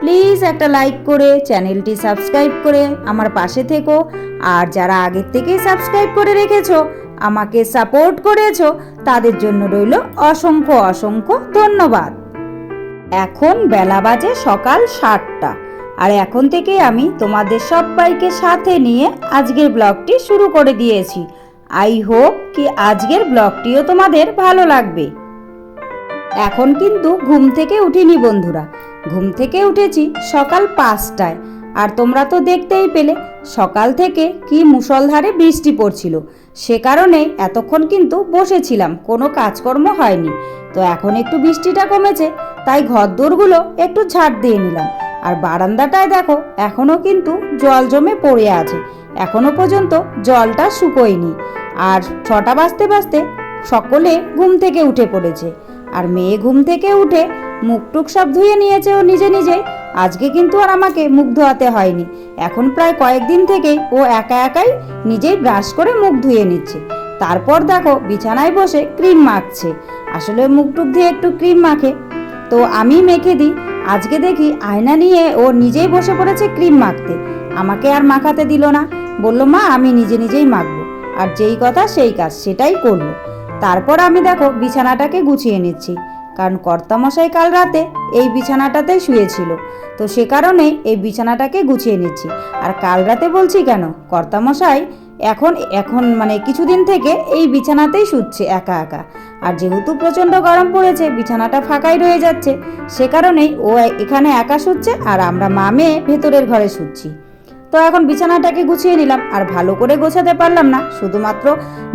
Please একটা like করে চ্যানেলটি সাবস্ক্রাইব করে আমার পাশে থেকো। আর যারা আগের থেকেই সাবস্ক্রাইব করে রেখেছো, আমাকে সাপোর্ট করেছ, তাদের জন্য রইল অসংখ্য অসংখ্য ধন্যবাদ। এখন বেলা বাজে সকাল সাতটা। আর এখন থেকে আমি তোমাদের সবাইকে সাথে নিয়ে আজকের ব্লগটি শুরু করে দিয়েছি। আই হোপ কি আজকের ব্লগটিও তোমাদের ভালো লাগবে। এখন কিন্তু ঘুম থেকে উঠিনি বন্ধুরা। ঘুম থেকে উঠেছি সকাল পাঁচটায়। আর তোমরা তো দেখতেই পেলে, সকাল থেকে কি মুষলধারে বৃষ্টি পড়ছিল। সে কারণে এতক্ষণ কিন্তু বসেছিলাম, কোনো কাজকর্ম হয়নি। তো এখন একটু বৃষ্টিটা কমেছে, তাই ঘরদোরগুলো একটু ঝাড় দিয়ে নিলাম। আর বারান্দাটায় দেখো, এখনও কিন্তু জল জমে পড়ে আছে। এখনও পর্যন্ত জলটা শুকোয়নি। আর ছটা বাজতে বাজতে সকলে ঘুম থেকে উঠে পড়েছে। আর মেয়ে ঘুম থেকে উঠে মুখ টুক সব ধুয়ে নিয়েছে ও নিজে নিজেই। আজকে কিন্তু আর আমাকে মুখ ধোয়াতে হয়নি। এখন প্রায় কয়েকদিন থেকেই ও একা একাই নিজেই ব্রাশ করে মুখ ধুয়ে নিচ্ছে। তারপর দেখো বিছানায় বসে ক্রিম মাখছে। আসলে মুখ টুক দিয়ে একটু ক্রিম মাখে। তো আমি মেখে দিই। আজকে দেখি আয়না নিয়ে ও নিজেই বসে পড়েছে ক্রিম মাখতে। আমাকে আর মাখাতে দিল না। বলল, মা, আমি নিজে নিজেই মাখবো। আর যেই কথা সেই কাজ সেটাই করল। তারপর আমি দেখো বিছানাটাকে গুছিয়ে নিচ্ছি। কারণ কর্তামশাই কাল রাতে এই বিছানাটাতেই শুয়েছিল। তো সে কারণেই এই বিছানাটাকে গুছিয়ে নিচ্ছি। আর কাল রাতে বলছি কেন? কর্তামশাই এখন এখন মানে কিছুদিন থেকে এই বিছানাতেই শুচ্ছে একা একা। আর যেহেতু প্রচণ্ড গরম পড়েছে, বিছানাটা ফাঁকাই রয়ে যাচ্ছে, সে কারণেই ও এখানে একা শুচ্ছে আর আমরা মা মেয়ে ভেতরের ঘরে শুচ্ছি। তো এখন বিছানাটাকে গুছিয়ে নিলাম। আর ভালো করে গোছাতে পারলাম না। শুধুমাত্র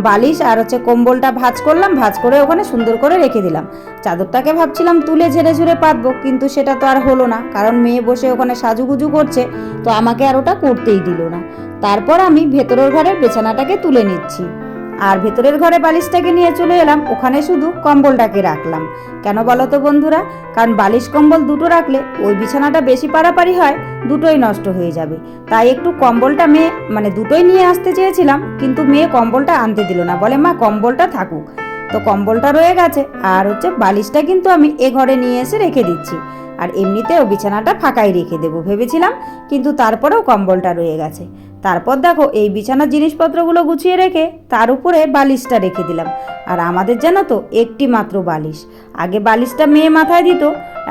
বালিশ আর হচ্ছে কম্বলটা ভাজ করলাম, ভাজ করে ওখানে সুন্দর করে রেখে দিলাম। চাদরটাকে ভাবছিলাম তুলে ঝেড়ে ঝুড়ে পাতবো, কিন্তু সেটা তো আর হলো না, কারণ মেয়ে বসে ওখানে সাজুগুজু করছে, তো আমাকে আর ওটা করতেই দিল না। তারপর আমি ভেতরের ঘরের বিছানাটাকে তুলে নিচ্ছি। আর ভেতরের ঘরে বালিশটাকে নিয়ে চলে এলাম। ওখানে শুধু কম্বলটাকে রাখলাম। কেন বলো তো বন্ধুরা? কারণ বালিশ কম্বল দুটো রাখলে ওই বিছানাটা বেশি পারাপারি হয়, দুটোই নষ্ট হয়ে যাবে। তাই একটু কম্বলটা মেয়ে মানে দুটোই নিয়ে আসতে চেয়েছিলাম, কিন্তু মেয়ে কম্বলটা আনতে দিল না। বলে, মা, কম্বলটা থাকুক। তো কম্বলটা রয়ে গেছে। আর হচ্ছে বালিশটা কিন্তু আমি এ ঘরে নিয়ে এসে রেখে দিচ্ছি। আর এমনিতেও বিছানাটা ফাঁকাই রেখে দেবো ভেবেছিলাম, কিন্তু তারপরেও কম্বলটা রয়ে গেছে। তারপর দেখো এই বিছানার জিনিসপত্রগুলো গুছিয়ে রেখে তার উপরে বালিশটা রেখে দিলাম। আর আমাদের জানো তো, একটি মাত্র বালিশ। আগে বালিশটা মেয়ে মাথায় দিত,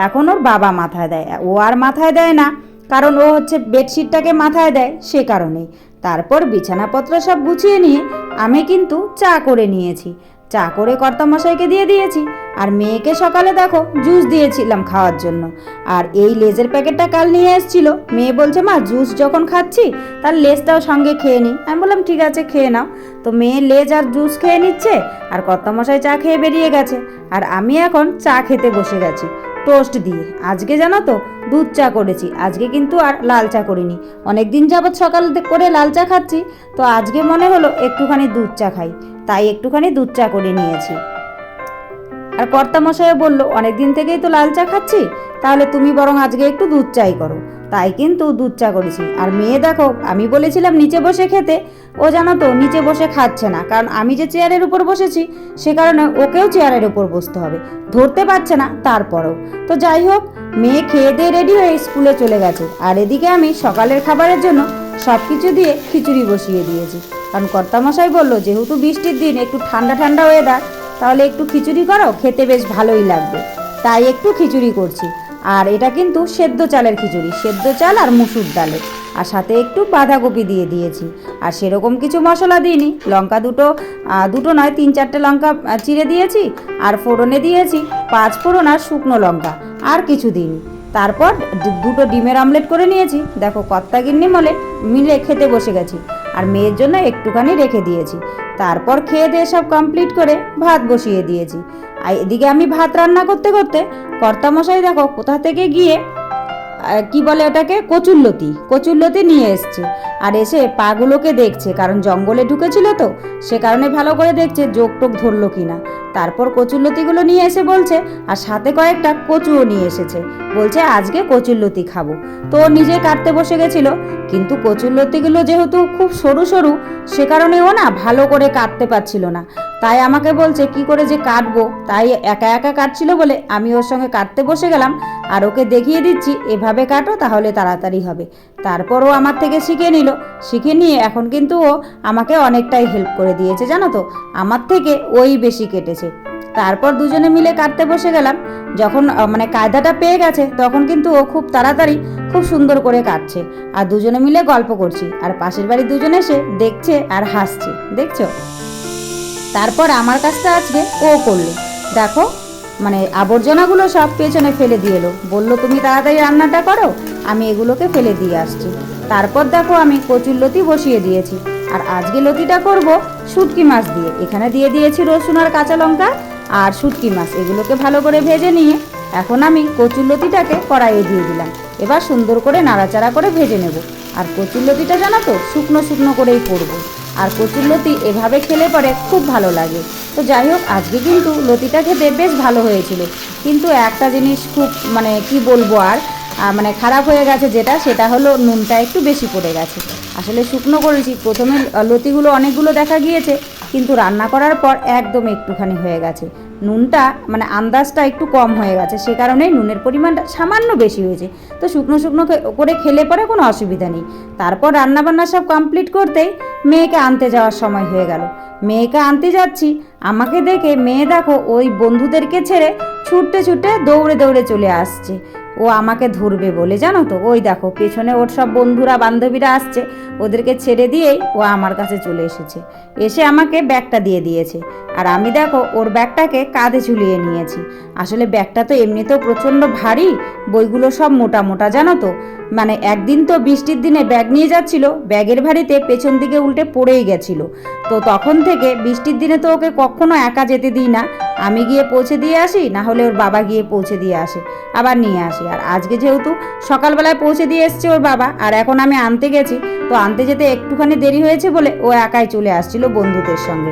এখন ওর বাবা মাথায় দেয়। ও আর মাথায় দেয় না, কারণ ও হচ্ছে বেডশিটটাকে মাথায় দেয় সে কারণেই। তারপর বিছানাপত্র সব গুছিয়ে নিয়ে আমি কিন্তু চা করে নিয়েছি। চা করে কর্তা মশাইকে দিয়ে দিয়েছি। আর মেয়েকে সকালে দেখো, জুস দিয়েছিলাম খাওয়ার জন্য। আর এই লেজের প্যাকেটটা কাল নিয়ে এসেছিল। মেয়ে বলছে, মা, জুস যখন খাচ্ছি, তার লেজটাও সঙ্গে খেয়ে নিই আমি বললাম, ঠিক আছে, খেয়ে নাও। তো মেয়ে লেজ আর জুস খেয়ে নিচ্ছে, আর কর্তা মশাই চা খেয়ে বেরিয়ে গেছে। আর আমি এখন চা খেতে বসে গেছি। টোস্ট দিয়ে। আজকে জানো তো, দুধ চা করেছি। আজকে কিন্তু আর লাল চা করিনি। অনেক দিন যাবৎ সকাল করে লাল চা খাচ্ছি, তো আজকে মনে হলো একটুখানি দুধ চা খাই। তাই একটুখানি দুধ চা করে নিয়েছি। আর কর্তামশাইও বলল অনেক দিন থেকেই তো লাল চা খাচ্ছি, তাহলে তুমি বরং আজকে একটু দুধ চাই করো। তাই কিন্তু দুধ চা করেছি। আর মেয়ে দেখো, আমি বলেছিলাম নিচে বসে খেতে, ও জানো তো নিচে বসে খাচ্ছে না, কারণ আমি যে চেয়ারের উপর বসেছি, সে কারণে ওকেও চেয়ারের উপর বসতে হবে। ধরতে পারছে না তারপরেও। তো যাই হোক, মেয়ে খেয়ে দিয়ে রেডি হয়ে স্কুলে চলে গেছে। আর এদিকে আমি সকালের খাবারের জন্য সব কিছু দিয়ে খিচুড়ি বসিয়ে দিয়েছি। কারণ কর্তামশাই বলল, যেহেতু বৃষ্টির দিন একটু ঠান্ডা ঠান্ডা ওয়েদার তাহলে একটু খিচুড়ি করো, খেতে বেশ ভালোই লাগবে। তাই একটু খিচুড়ি করছি। আর এটা কিন্তু সেদ্ধ চালের খিচুড়ি, সেদ্ধ চাল আর মুসুর ডালের আর সাথে একটু বাঁধাকপি দিয়ে দিয়েছি। আর সেরকম কিছু মশলা দিইনি। লঙ্কা দুটো দুটো নয়, তিন চারটে লঙ্কা চিড়ে দিয়েছি আর ফোড়নে দিয়েছি পাঁচ ফোড়ন আর শুকনো লঙ্কা। আর কিছু দিইনি। তারপর দুটো ডিমের আমলেট করে নিয়েছি। দেখো কত্তা গিন্নি মলে মিলে খেতে বসে গেছি। আর মেয়ের জন্য একটুখানি রেখে দিয়েছি। তারপর খেয়ে দিয়ে সব কমপ্লিট করে ভাত বসিয়ে দিয়েছি। আর এদিকে আমি ভাত রান্না করতে করতে কর্তামশাই দেখো কোথা থেকে গিয়ে কি বলে ওটাকে? কচুল্লতি কচুল্লতি নিয়ে এসছে। আর এসে পাগুলোকে দেখছে, কারণ জঙ্গলে ঢুকেছিল তো, সে কারণে ভালো করে দেখছে যোগ টোক ধরলো কিনা। তারপর কচুরলতিগুলো নিয়ে এসে বলছে, আর সাথে কয়েকটা কচুও নিয়ে এসেছে। বলছে, আজকে কচুরলতি খাব। তো নিজে কাটতে বসে গেছিল, কিন্তু কচুরলতিগুলো যেহেতু খুব সরু সরু, সে কারণে ও না ভালো করে কাটতে পারছিল না। তাই আমাকে বলছে, কি করে যে কাটবো? তাই একা একা কাটছিল বলে আমি ওর সঙ্গে কাটতে বসে গেলাম, আর ওকে দেখিয়ে দিচ্ছি, এভাবে কাটো তাহলে তাড়াতাড়ি হবে। তারপর ও আমার থেকে শিখে নিল। শিখে নিয়ে এখন কিন্তু ও আমাকে অনেকটাই হেল্প করে দিয়েছে, জানো তো? আমার থেকে ওই বেশি কেটেছে। তারপর দুজনে মিলে কাটতে বসে গেলাম। যখন মানে কায়দাটা পেয়ে গেছে, তখন কিন্তু ও খুব তাড়াতাড়ি খুব সুন্দর করে কাটছে আর দুজনে মিলে গল্প করছি। আর পাশের বাড়ি দুজনে এসে দেখছে আর হাসছে। দেখছ? তারপর আমার কাজটা আজকে ও করল। দেখো মানে আবর্জনাগুলো সব পেছনে ফেলে দিয়ে এলো। বলল, তুমি তাড়াতাড়ি রান্নাটা করো, আমি এগুলোকে ফেলে দিয়ে আসছি। তারপর দেখো, আমি কচুর লতি বসিয়ে দিয়েছি। আর আজকে লতিটা করব শুটকি মাছ দিয়ে। এখানে দিয়ে দিয়েছি রসুন আর কাঁচা লঙ্কা আর শুটকি মাছ। এগুলোকে ভালো করে ভেজে নিয়ে এখন আমি কচুর লতিটাকে কড়াইয়ে দিয়ে দিলাম। এবার সুন্দর করে নাড়াচাড়া করে ভেজে নেব। আর কচুর লতিটা জানো তো, শুকনো শুকনো করেই করব। আর কচুর লতি এভাবে খেলে পরে খুব ভালো লাগে। তো যাই হোক, আজকে কিন্তু লতিটা খেতে বেশ ভালো হয়েছিল। কিন্তু একটা জিনিস খুব মানে কি বলব আর মানে খারাপ হয়ে গেছে যেটা, সেটা হলো নুনটা একটু বেশি পড়ে গেছে। আসলে শুকনো করেছি, প্রথমে লতিগুলো অনেকগুলো দেখা গিয়েছে, কিন্তু রান্না করার পর একদম একটুখানি হয়ে গেছে। নুনটা মানে আন্দাজটা একটু কম হয়ে গেছে, সে কারণেই নুনের পরিমাণটা সামান্য বেশি হয়েছে। তো শুকনো শুকনো করে খেলে পরে কোনো অসুবিধা নেই। তারপর রান্নাবান্না সব কমপ্লিট করতেই মেয়েকে আনতে যাওয়ার সময় হয়ে গেল। মেয়েকে আনতে যাচ্ছি, আমাকে দেখে মেয়ে দেখো ওই বন্ধুদেরকে ছেড়ে ছুটতে ছুটতে দৌড়ে দৌড়ে চলে আসছে। ও আমাকে ধরবে বলে, জানো তো? ওই দেখো, পেছনে ওর সব বন্ধুরা, বান্ধবীরা আসছে, ওদেরকে ছেড়ে দিয়েই ও আমার কাছে চলে এসেছে। এসে আমাকে ব্যাগটা দিয়ে দিয়েছে। আর আমি দেখো, ওর ব্যাগটাকে কাঁধে ঝুলিয়ে নিয়েছি। আসলে ব্যাগটা তো এমনিতেও প্রচণ্ড ভারী, বইগুলো সব মোটা মোটা, জানো তো? মানে একদিন তো বৃষ্টির দিনে ব্যাগ নিয়ে যাচ্ছিল, ব্যাগের ভারিতে পেছন দিকে উল্টে পড়েই গেছিল। তো তখন থেকে বৃষ্টির দিনে তো ওকে কখনো একা যেতে দিই না। আমি গিয়ে পৌঁছে দিয়ে আসি, না হলে ওর বাবা গিয়ে পৌঁছে দিয়ে আসে, আবার নিয়ে আসি। আর আজকে যেহেতু সকালবেলায় পৌঁছে দিয়ে এসছে ওর বাবা, আর এখন আমি আনতে গেছি, তো আনতে যেতে একটুখানি দেরি হয়েছে বলে ও একাই চলে আসছিল বন্ধুদের সঙ্গে।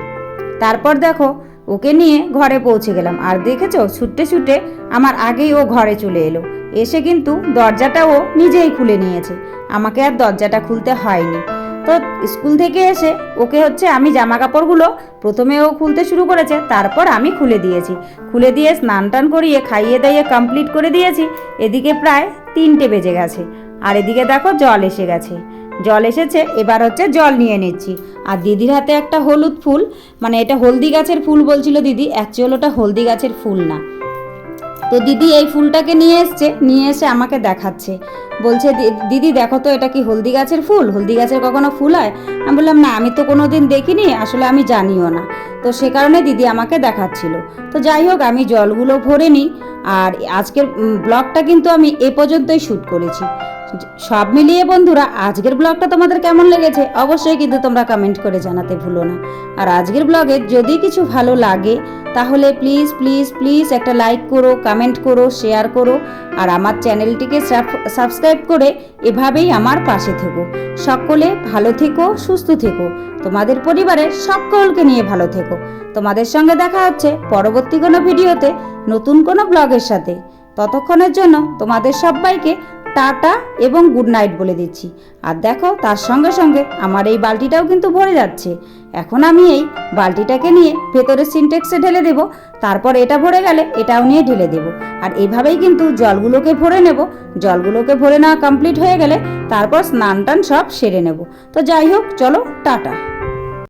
তারপর দেখো, ওকে নিয়ে ঘরে পৌঁছে গেলাম, আর দেখেছ, ছুটতে ছুটে আমার আগেই ও ঘরে চলে এলো। এসে কিন্তু দরজাটা ও নিজেই খুলে নিয়েছে, আমাকে আর দরজাটা খুলতে হয়নি। তো স্কুল থেকে এসে ওকে হচ্ছে আমি জামা কাপড়গুলো প্রথমে ও খুলতে শুরু করেছে, তারপর আমি খুলে দিয়েছি। খুলে দিয়ে স্নান টান করিয়ে, খাইয়ে দাইয়ে কমপ্লিট করে দিয়েছি। এদিকে প্রায় তিনটে বেজে গেছে। আর এদিকে দেখো জল এসে গেছে। জল এসেছে, এবার হচ্ছে জল নিয়ে নিচ্ছি। আর দিদির হাতে একটা হলুদ ফুল মানে এটা হলদি গাছের ফুল বলছিল দিদি অ্যাকচুয়াল ওটা হলদি গাছের ফুল না। তো দিদি এই ফুলটাকে নিয়ে এসছে, নিয়ে এসে আমাকে দেখাচ্ছে। বলছে, "দি- দিদি দেখো তো এটা কি হলদি গাছের ফুল? হলদি গাছের কখনো ফুল হয়? আমি বললাম, না, আমি তো কোনো দিন দেখিনি, আসলে আমি জানিও না। তো সে কারণে দিদি আমাকে দেখাচ্ছিল। তো যাই হোক, আমি জলগুলো ভরে নিই, আর আজকের ব্লগটা কিন্তু আমি এ পর্যন্তই শ্যুট করেছি। সব মিলিয়ে বন্ধুরা, আজকের ব্লগটা তোমাদের কেমন লেগেছে অবশ্যই কিন্তু তোমরা কমেন্ট করে জানাতে ভুলো না। আর আজকের ব্লগে যদি কিছু ভালো লাগে, তাহলে প্লিজ প্লিজ প্লিজ একটা লাইক করো কমেন্ট করো শেয়ার করো, আর আমার চ্যানেলটিকে সাবস্ক্রাইব করে এভাবেই আমার পাশে থেকো। সকলে ভালো থেকো, সুস্থ থেকো। তোমাদের পরিবারের সকলকে নিয়ে ভালো থেকো। তোমাদের সঙ্গে দেখা হচ্ছে পরবর্তী কোনো ভিডিওতে নতুন কোনো ব্লগের সাথে। ততক্ষণের জন্য তোমাদের সবাইকে টাটা এবং গুড নাইট বলে দিচ্ছি। আর দেখো তার সঙ্গে সঙ্গে আমার এই বালতিটাও কিন্তু ভরে যাচ্ছে। এখন আমি এই বালতিটাকে নিয়ে ভেতরে সিনটেক্সে ঢেলে দেব, তারপর এটা ভরে গেলে এটাও নিয়ে ঢেলে দেব। আর এভাবেই কিন্তু জলগুলোকে ভরে নেব। জলগুলোকে ভরে নেওয়া কমপ্লিট হয়ে গেলে তারপর স্নান টান সব সেরে নেব। তো যাই হোক, চলো, টাটা।